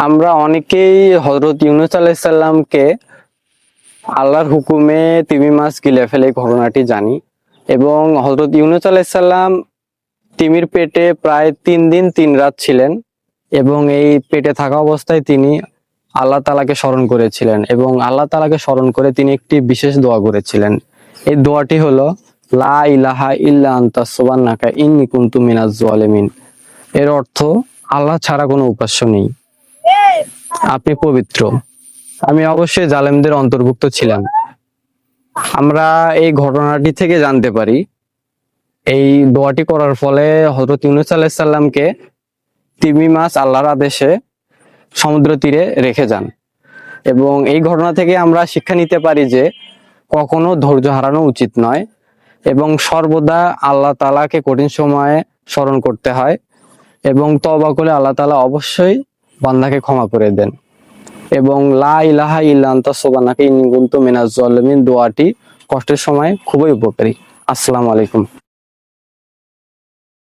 আমরা অনেকেই হজরত ইউনুস আলাইসাল্লামকে আল্লাহর হুকুমে তিমি মাছ গিলে ফেলে ঘটনাটি জানি এবং হজরত ইউনুস আলাইসাল্লাম তিমির পেটে প্রায় তিন দিন তিন রাত ছিলেন এবং এই পেটে থাকা অবস্থায় তিনি আল্লাহ তালাকে স্মরণ করেছিলেন এবং আল্লাহ তালাকে স্মরণ করে তিনি একটি বিশেষ দোয়া করেছিলেন। এই দোয়াটি হলো, লা ইলাহা ইল্লা আন্তা সুবান্নাকা ইন্নি কুনতু মিনাজ জালিমিন এর অর্থ, আল্লাহ ছাড়া কোনো উপাস্য নেই। আপনি পবিত্র। আমি অবশ্যই জালেমদের অন্তর্ভুক্ত ছিলাম। আমরা এই ঘটনাটি থেকে জানতে পারি। এই দোয়াটি করার ফলে হজরত ইউনুস আলাইসাল্লামকে তিমি মাছ আল্লাহর আদেশে সমুদ্র তীরে রেখে যান। এবং এই ঘটনা থেকে আমরা শিক্ষা নিতে পারি যে কখনো ধৈর্য হারানো উচিত নয় এবং সর্বদা আল্লাহ তালাকে কঠিন সময়ে স্মরণ করতে হয় এবং তবা করলে আল্লাহ তালা অবশ্যই বান্দাকে ক্ষমা করে দেন। এবং লা ইলাহা ইনগুন্ত মিনাজ জলমিন দোয়াটি কষ্টের সময় খুবই উপকারী। আসসালাম আলাইকুম।